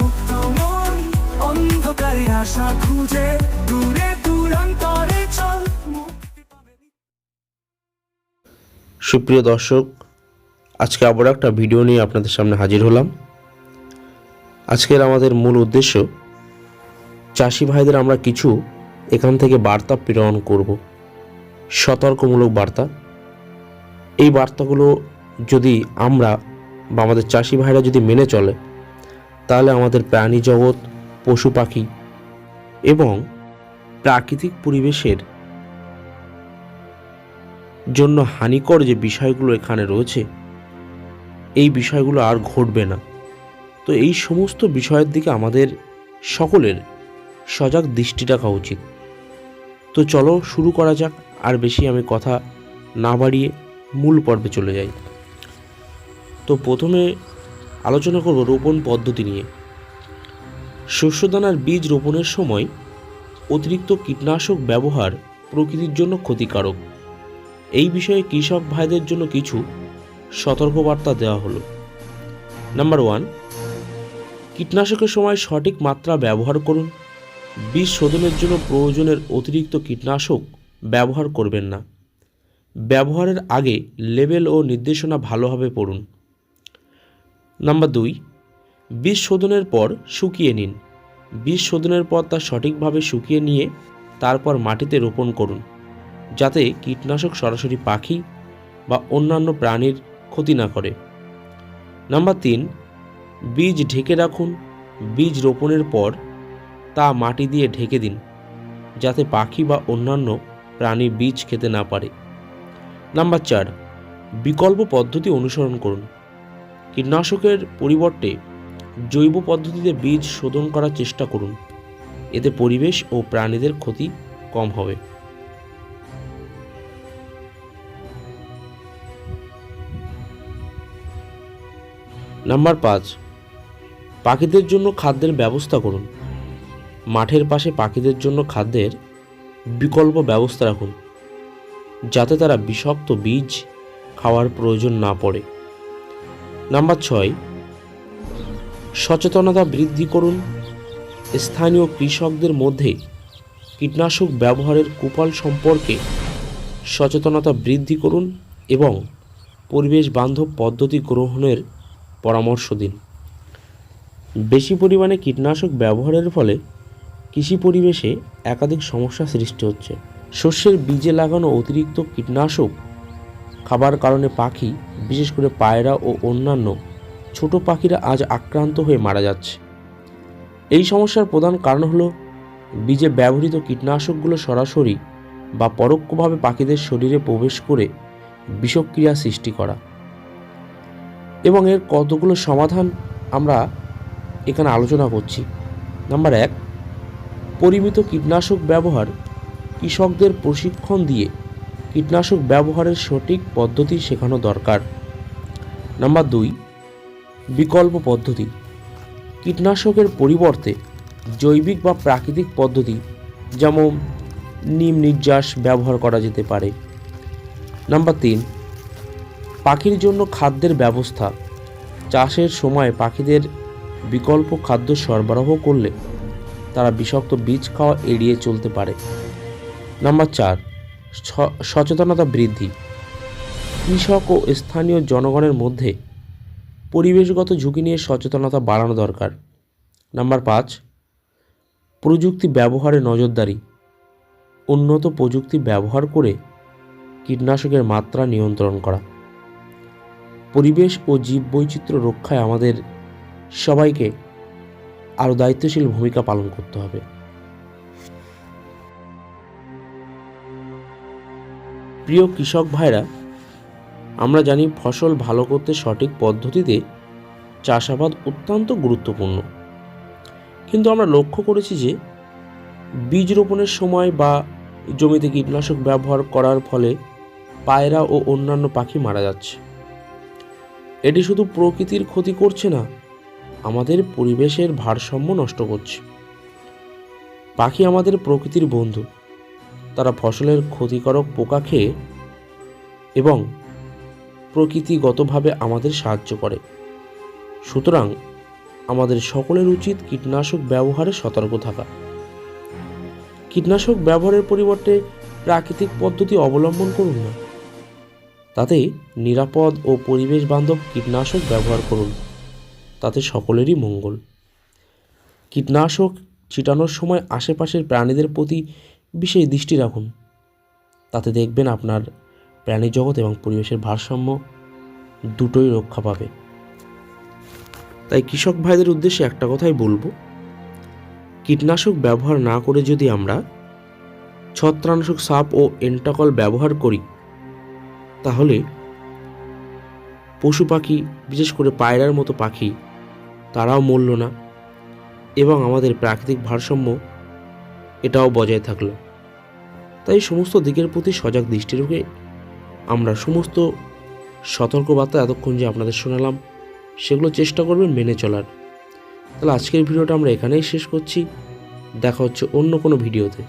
মুক্ত মন অন্ধকারে আশা খুঁজে, দূরে দূরান্তরে চল সুপ্রিয় দর্শক, আজকে আবার একটা ভিডিও নিয়ে আপনাদের সামনে হাজির হলাম। আজকের আমাদের মূল উদ্দেশ্য, চাষি ভাইদের আমরা কিছু এখান থেকে বার্তা প্রেরণ করব। সতর্কমূলক বার্তা। এই বার্তাগুলো যদি আমরা বা আমাদের চাষি ভাইরা যদি মেনে চলে তাহলে আমাদের প্রাণী জগৎ, পশু পাখি এবং প্রাকৃতিক পরিবেশের জন্য হানিকর যে বিষয়গুলো এখানে রয়েছে, এই বিষয়গুলো আর ঘটবে না। তো এই সমস্ত বিষয়ের দিকে আমাদের সকলের সজাগ দৃষ্টি রাখা উচিত। তো চলো শুরু করা যাক, আর বেশি আমি কথা না বাড়িয়ে মূল পর্বে চলে যাই। তো প্রথমে আলোচনা করব রোপণ পদ্ধতি নিয়ে। শস্যদানার বীজ রোপণের সময় অতিরিক্ত কীটনাশক ব্যবহার প্রকৃতির জন্য ক্ষতিকারক। এই বিষয়ে কৃষক ভাইদের জন্য কিছু সতর্কবার্তা দেওয়া হলো। নাম্বার ওয়ান, কীটনাশকের সময় সঠিক মাত্রা ব্যবহার করুন। বীজ শোধনের জন্য প্রয়োজনের অতিরিক্ত কীটনাশক ব্যবহার করবেন না। ব্যবহারের আগে লেবেল ও নির্দেশনা ভালোভাবে পড়ুন। নাম্বার দুই, বীজ শোধনের পর শুকিয়ে নিন। বীজ শোধনের পর তা সঠিকভাবে শুকিয়ে নিয়ে তারপর মাটিতে রোপণ করুন, যাতে কীটনাশক সরাসরি পাখি বা অন্যান্য প্রাণীর ক্ষতি না করে। নাম্বার তিন, বীজ ঢেকে রাখুন। বীজ রোপণের পর তা মাটি দিয়ে ঢেকে দিন, যাতে পাখি বা অন্যান্য প্রাণী বীজ খেতে না পারে। নাম্বার চার, বিকল্প পদ্ধতি অনুসরণ করুন। কীটনাশকের পরিবর্তে জৈব পদ্ধতিতে বীজ শোধন করার চেষ্টা করুন। এতে পরিবেশ ও প্রাণীদের ক্ষতি কম হবে। নাম্বার পাঁচ, পাখিদের জন্য খাদ্যের ব্যবস্থা করুন। মাঠের পাশে পাখিদের জন্য খাদ্যের বিকল্প ব্যবস্থা রাখুন, যাতে তারা বিষাক্ত বীজ খাওয়ার প্রয়োজন না পড়ে। নাম্বার ছয়, সচেতনতা বৃদ্ধি করুন। স্থানীয় কৃষকদের মধ্যে কীটনাশক ব্যবহারের কুফল সম্পর্কে সচেতনতা বৃদ্ধি করুন এবং পরিবেশ বান্ধব পদ্ধতি গ্রহণের পরামর্শ দিন। বেশি পরিমাণে কীটনাশক ব্যবহারের ফলে কৃষি পরিবেশে একাধিক সমস্যা সৃষ্টি হচ্ছে। শস্যের বীজে লাগানো অতিরিক্ত কীটনাশক খাবার কারণে পাখি, বিশেষ করে পায়রা ও অন্যান্য ছোট পাখিরা আজ আক্রান্ত হয়ে মারা যাচ্ছে। এই সমস্যার প্রধান কারণ হলো বীজে ব্যবহৃত কীটনাশকগুলো সরাসরি বা পরোক্ষভাবে পাখিদের শরীরে প্রবেশ করে বিষক্রিয়া সৃষ্টি করা। এবং এর কতগুলো সমাধান আমরা এখানে আলোচনা করছি। নাম্বার এক, পরিমিত কীটনাশক ব্যবহার কৃষকদের প্রশিক্ষণ দিয়ে কীটনাশক ব্যবহারের সঠিক পদ্ধতি শেখানো দরকার। নাম্বার দুই, বিকল্প পদ্ধতি। কীটনাশকের পরিবর্তে জৈবিক বা প্রাকৃতিক পদ্ধতি যেমন নিম নির্যাস ব্যবহার করা যেতে পারে। নাম্বার তিন, পাখির জন্য খাদ্যের ব্যবস্থা। চাষের সময় পাখিদের বিকল্প খাদ্য সরবরাহ করলে তারা বিষাক্ত বীজ খাওয়া এড়িয়ে চলতে পারে। নাম্বার চার সচেতনতা বৃদ্ধি। কৃষক ও স্থানীয় জনগণের মধ্যে পরিবেশগত ঝুঁকি নিয়ে সচেতনতা বাড়ানো দরকার। নাম্বার পাঁচ, প্রযুক্তি ব্যবহারে নজরদারি। উন্নত প্রযুক্তি ব্যবহার করে কীটনাশকের মাত্রা নিয়ন্ত্রণ করা। পরিবেশ ও জীববৈচিত্র্য রক্ষায় আমাদের সবাইকে আরও দায়িত্বশীল ভূমিকা পালন করতে হবে। প্রিয় কৃষক ভাইরা, আমরা জানি ফসল ভালো করতে সঠিক পদ্ধতিতে চাষাবাদ অত্যন্ত গুরুত্বপূর্ণ। কিন্তু আমরা লক্ষ্য করেছি যে, বীজ রোপণের সময় বা জমিতে কীটনাশক ব্যবহার করার ফলে পায়রা ও অন্যান্য পাখি মারা যাচ্ছে। এটি শুধু প্রকৃতির ক্ষতি করছে না, আমাদের পরিবেশের ভারসাম্য নষ্ট করছে। পাখি আমাদের প্রকৃতির বন্ধু। তারা ফসলের ক্ষতিকারক পোকা খেয়ে এবং প্রকৃতিগতভাবে আমাদের সাহায্য করে। সুতরাং আমাদের সকলের উচিত কীটনাশক ব্যবহারে সতর্ক থাকা। কীটনাশক ব্যবহারের পরিবর্তে প্রাকৃতিক পদ্ধতি অবলম্বন করুন না। তাতে নিরাপদ ও পরিবেশ বান্ধব কীটনাশক ব্যবহার করুন। তাতে সকলেরই মঙ্গল। কীটনাশক ছিটানোর সময় আশেপাশের প্রাণীদের প্রতি বিশেষ দৃষ্টি রাখুন। তাতে দেখবেন আপনার প্রাণী জগৎ এবং পরিবেশের ভারসাম্য দুটোই রক্ষা পাবে। তাই কৃষক ভাইদের উদ্দেশ্যে একটা কথাই বলব, কীটনাশক ব্যবহার না করে যদি আমরা ছত্রাকনাশক সাপ ও এন্টাকল ব্যবহার করি, তাহলে পশু পাখি, বিশেষ করে পায়রার মতো পাখি, তারাও মরল না এবং আমাদের প্রাকৃতিক ভারসাম্য এটাও বজায় থাকল। তাই সমস্ত দিকের প্রতি সজাগ দৃষ্টি রেখে আমরা সমস্ত সতর্কবার্তা এতক্ষণ যে আপনাদের শোনালাম, সেগুলো চেষ্টা করবেন মেনে চলার। তাহলে আজকের ভিডিওটা আমরা এখানেই শেষ করছি। দেখা হচ্ছে অন্য কোনো ভিডিওতে।